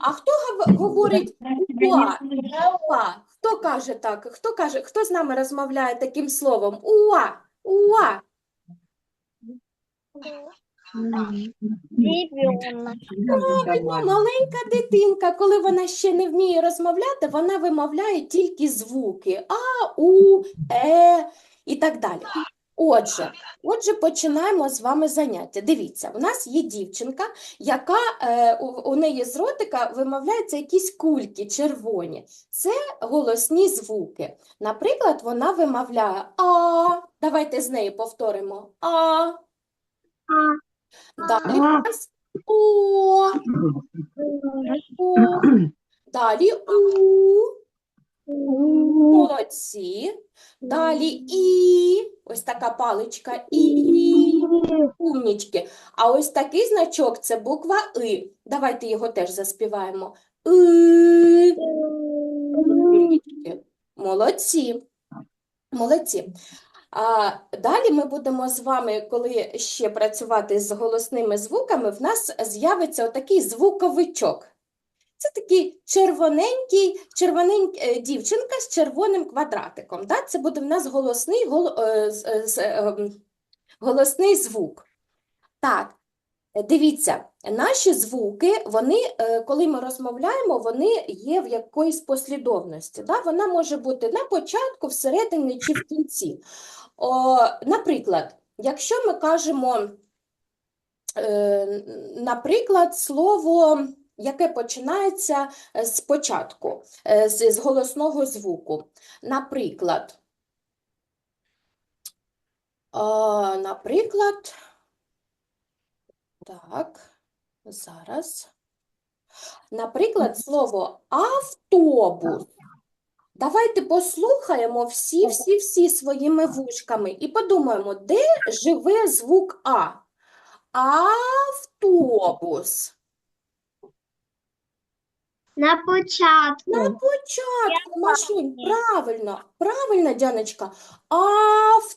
А хто говорить уа? Уа? Хто каже так? Хто каже, хто з нами розмовляє таким словом? Уа, уа. Правильно, маленька дитинка, коли вона ще не вміє розмовляти, вона вимовляє тільки звуки А, У, Е і так далі. Отже, отже, починаємо з вами заняття. Дивіться, у нас є дівчинка, яка е, у, у неї з ротика вимовляються якісь кульки червоні. Це голосні звуки. Наприклад, вона вимовляє А. Давайте з нею повторимо А. Далі у нас О. О. Далі У. Молодці. Далі І. Ось така паличка І. Умнічки. А ось такий значок це буква И. Давайте його теж заспіваємо. И. Умнічки. Молодці. Молодці. А далі ми будемо з вами, коли ще працювати з голосними звуками, в нас з'явиться отакий звуковичок. Це такий червоненький, червоненький дівчинка з червоним квадратиком. Да? Це буде в нас голосний, гол, е, е, з- е, м, голосний звук. Так, е, дивіться, наші звуки, вони, е, коли ми розмовляємо, вони є в якоїсь послідовності. Да? Вона може бути на початку, всередині чи в кінці. О, наприклад, якщо ми кажемо, е, наприклад, слово, яке починається е, з початку, е, з, з голосного звуку. Наприклад, а, наприклад, так, зараз. Наприклад, слово автобус. Давайте послухаємо всі, всі, всі своїми вушками і подумаємо, де живе звук А? Автобус. На початку. На початку, Машунь, правильно, правильно, Дяночка,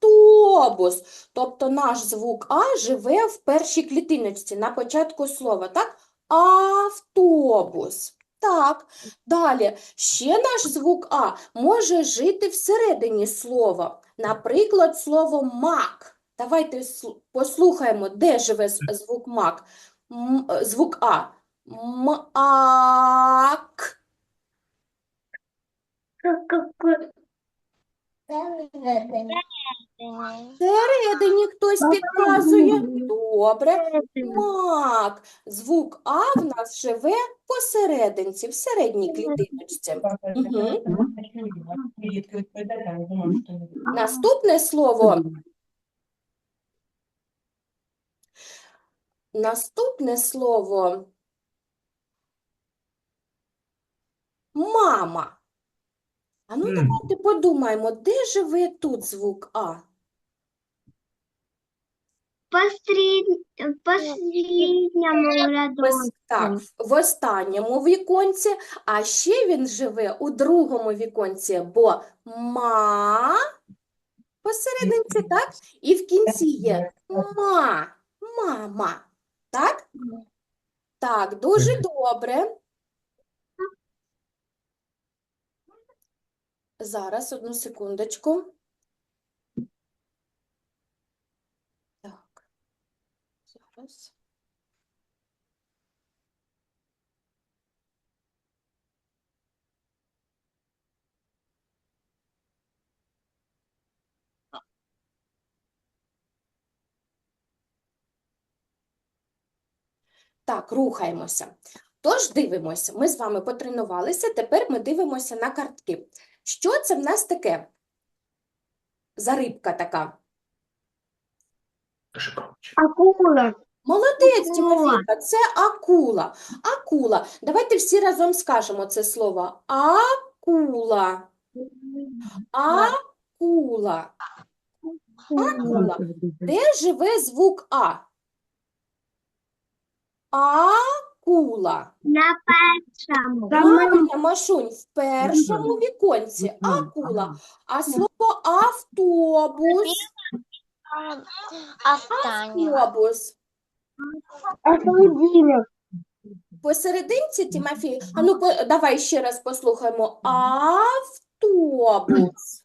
автобус. Тобто наш звук А живе в першій клітиночці, на початку слова, так? Автобус. Так, далі, ще наш звук А може жити всередині слова. Наприклад, слово мак. Давайте послухаємо, де живе звук мак. М- е, Звук А. Мак. Всередині хтось підказує. Добре. Мак. Звук А в нас живе посерединці, в середній клітиночці. Мгм. Наступне слово. Наступне слово. Мама. А ну давайте подумаємо, де живе тут звук А? Ось рядочку. так, в останньому віконці, а ще він живе у другому віконці, бо ма посерединці, так? І в кінці є ма, мама. Так? Так, дуже добре. Зараз, одну секундочку. Так, зараз. Так, рухаємося. Тож дивимося. Ми з вами потренувалися, тепер ми дивимося на картки. Що це в нас таке? За рибка така. Акула. Молодець, Тимофійка, це акула. Акула. Давайте всі разом скажемо це слово. Акула. Акула. Акула. Де живе звук А? Акула. На першому. Правильно, Машунь, в першому віконці акула. А слово автобус, автобус. Холодильник. Посерединці, Тимофій, а ну по, давай ще раз послухаємо. Автобус.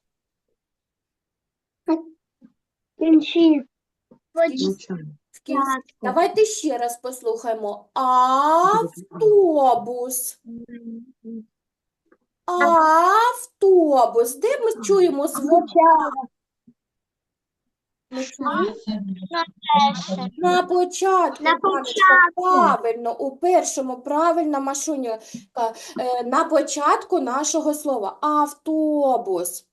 В кінці. Давайте ще раз послухаємо. Автобус. Автобус. Де ми чуємо звук? На початку, На початку. правильно, у першому, правильно, Машуню, е, на початку нашого слова. Автобус.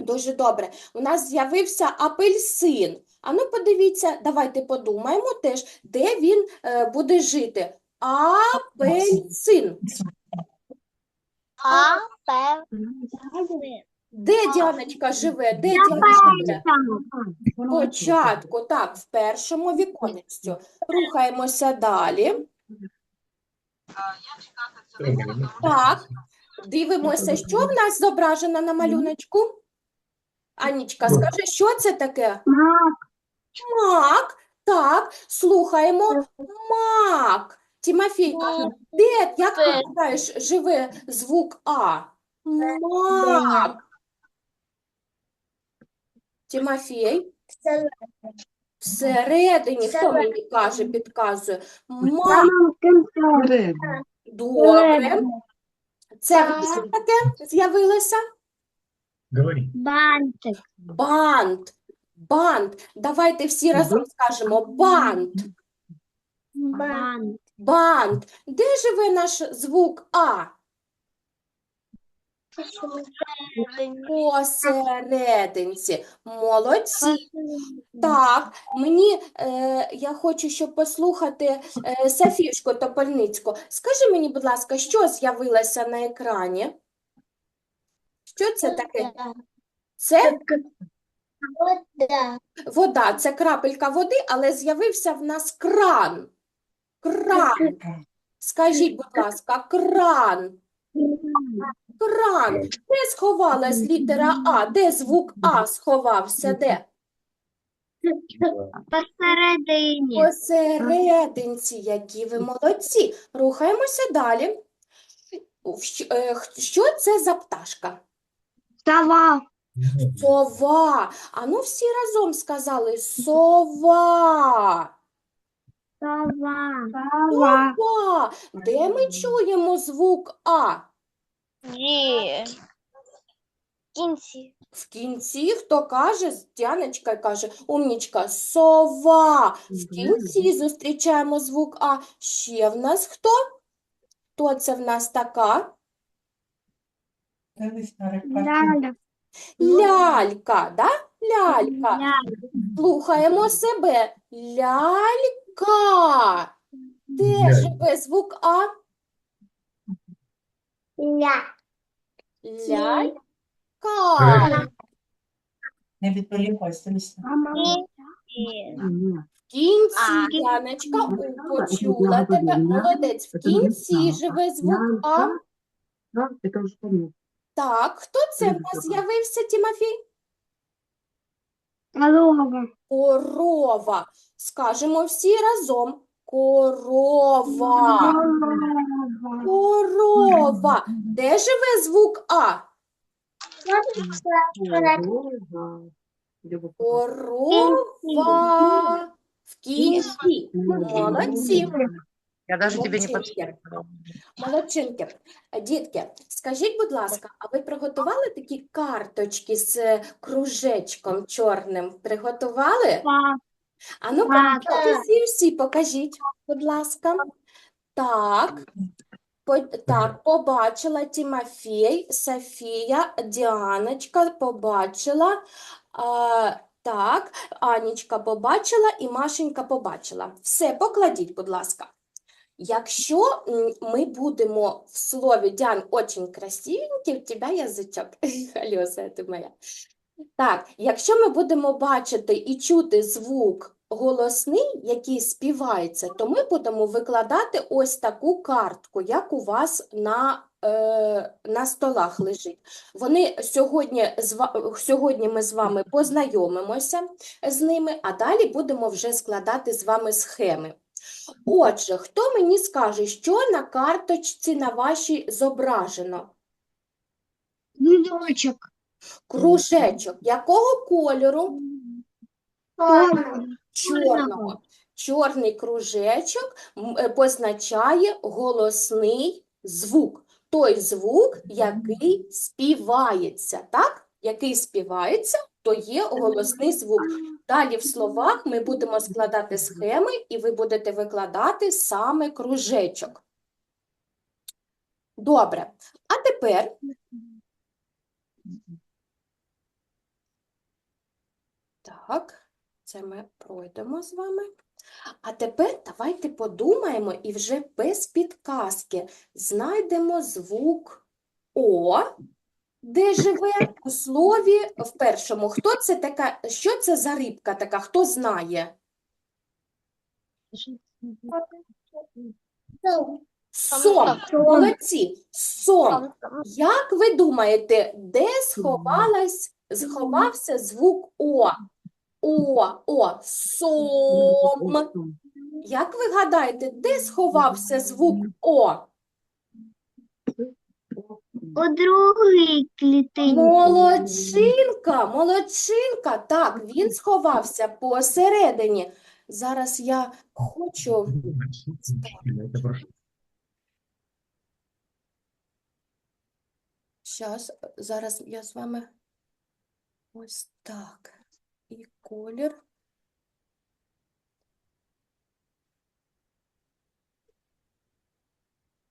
Дуже добре. У нас з'явився апельсин. А ну подивіться, давайте подумаємо теж, де він е, буде жити. Апельсин. А, П, Де Діаночка живе? Де Діаночка живе? першому. Початку, так, в першому віконечці. Рухаємося далі. Так, дивимося, що в нас зображено на малюночку. Анічка, скажи, що це таке? Мак. Мак. Так, слухаємо. Мак. Тимофій, де, як ти Це. живе звук А? Мак. Тимофій, всередині, хто мені каже, підказує? Добре. Це в нас таке з'явилося? Говори. Бантик. Бант. Бант. Давайте всі разом скажемо бант. Бант. Бант. Де живе наш звук А? Посерединці. Молодці. Так, мені е, я хочу, щоб послухати е, Софішку Топольницьку. Скажи мені, будь ласка, що з'явилося на екрані? Що це таке? Це Вода. вода, це крапелька води, але з'явився в нас кран. Кран. Скажіть, будь ласка, кран. Кран. Де сховалась літера А? Де звук А сховався? Де? Посередині. Посерединці, які ви молодці. Рухаємося далі. Щ- е, х- Що це за пташка? Сова. Сова. А ну всі разом сказали сова. Сова. Сова. Де ми чуємо звук А? Ні. Кінці. В кінці хто каже, Діаночка каже, умнічка, сова. В кінці зустрічаємо звук А. Ще в нас хто? Хто це в нас така? Ляля. Лялька, да? Лялька. Слухаємо себе. Лялька. Де живе звук А? Ля. Лялька. Правильно. Не відволікайся, Ліся. В кінці. Яночка, у, почула тебе. Молодець. В кінці живе звук А. Это уже понятно. Так, хто це в нас з'явився, Тимофій? Корова. Корова. Скажемо всі разом. Корова. Корова. Де живе звук А? Корова. В кінці. Молодці. Я даже тебе не подсказала. Молодчинки. Дітки, скажіть, будь ласка, а ви приготували такі карточки з кружечком чорним? Приготували? А ну, Так. всі, всі покажіть, будь ласка. Так, так, побачила Тимофій, Софія, Діаночка побачила. А, так, Анічка побачила і Машенька побачила. Все, покладіть, будь ласка. Якщо ми будемо в слові Діан очень красивенький, у тебе язичок. Халюса, ти моя. Так, якщо ми будемо бачити і чути звук голосний, який співається, то ми будемо викладати ось таку картку, як у вас на, е, на столах лежить. Вони сьогодні, сьогодні ми з вами познайомимося з ними, а далі будемо вже складати з вами схеми. Отже, хто мені скаже, що на карточці на вашій зображено? Кружочек. Кружечок. Якого кольору? Чорного. Чорний кружечок е, позначає голосний звук. Той звук, який співається, так? Який співається, то є голосний звук. Далі в словах ми будемо складати схеми, і ви будете викладати саме кружечок. Добре. А тепер Так, це ми пройдемо з вами. А тепер давайте подумаємо і вже без підказки знайдемо звук О, де живе у слові в першому. Хто це така, що це за рибка така, хто знає? Сом. Молодці. Сом. Як ви думаєте, де сховалась, сховався звук О? О, О, сом. Як ви гадаєте, де сховався звук О? У другій клітині. Молодчинка, молодчинка. Так, він сховався посередині. Зараз я хочу. Щас, зараз я з вами ось так. І колір.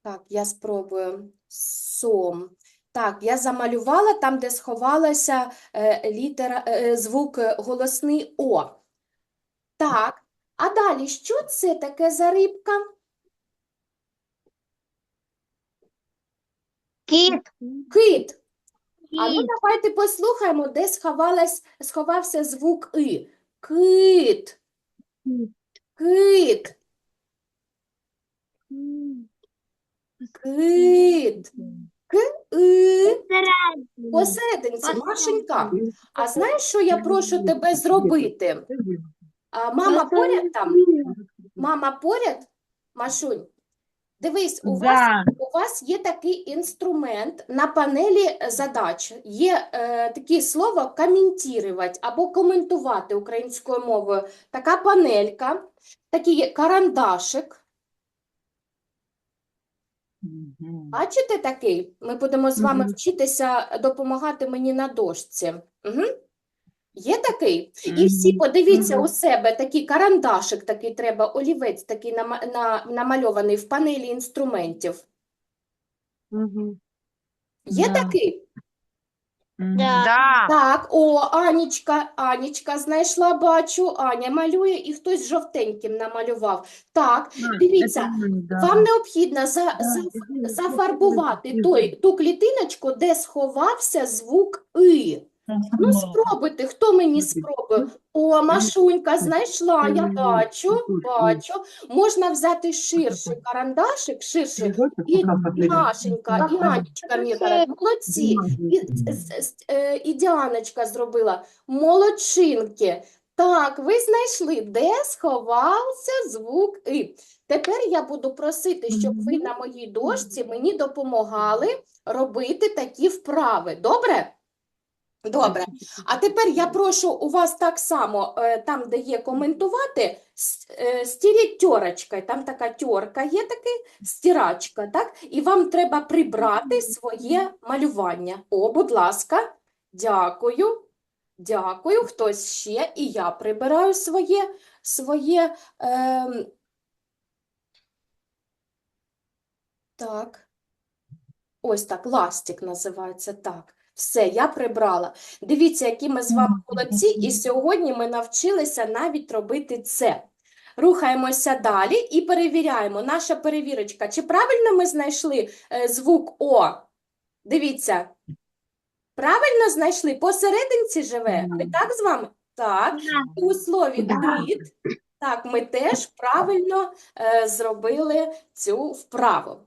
Так, я спробую. Сом. Так, я замалювала там, де сховалася е, літера, е, звук е, голосний О. Так, а далі, що це таке за рибка? Кіт. Кит. А ну давайте послухаємо, де сховалась, сховався звук И. Кит. Кит. Кит. К-и. Посерединці, Машенька. А знаєш, що я прошу тебе зробити? А мама поряд там? Мама поряд? Машунь, дивись, у вас у вас є такий інструмент на панелі задач. Є е, таке слово коментувати або коментувати українською мовою. Така панелька, такий карандашик. Бачите такий? Ми будемо з вами вчитися допомагати мені на дошці. Угу. Є такий? І всі подивіться Мгм. у себе такий карандашик, такий треба, олівець такий нама- на, намальований в панелі інструментів. Є Да. такий? Да. Так, о, Анічка, Анічка знайшла, бачу, Аня малює і хтось жовтеньким намалював. Так, дивіться, вам необхідно за, за, зафарбувати той, ту клітиночку, де сховався звук «и». Ну, спробуйте, хто мені спробує? О, Машунька знайшла, я бачу, бачу. Можна взяти ширший карандашик, ширший, і Машенька, і Анічка Міргород, молодці. І, е, і Діаночка зробила молодчинки. Так, ви знайшли, де сховався звук «и». Тепер я буду просити, щоб ви на моїй дошці мені допомагали робити такі вправи. Добре? Добре. А тепер я прошу у вас так само, е, там, де є коментувати, е, стіріть тьорочкою. Там така тьорка є, такий стирачка, так? І вам треба прибрати своє малювання. О, будь ласка, дякую. Дякую. Хтось ще, і я прибираю своє, своє. ем, Так. Ось так, ластик називається так. Все, я прибрала. Дивіться, які ми з вами молодці, і сьогодні ми навчилися навіть робити це. Рухаємося далі і перевіряємо. Наша перевірочка, чи правильно ми знайшли е, звук О? Дивіться. Правильно знайшли? Посерединці живе? Ми так з вами? Так. І у слові «кит» Так, ми теж правильно е, зробили цю вправу.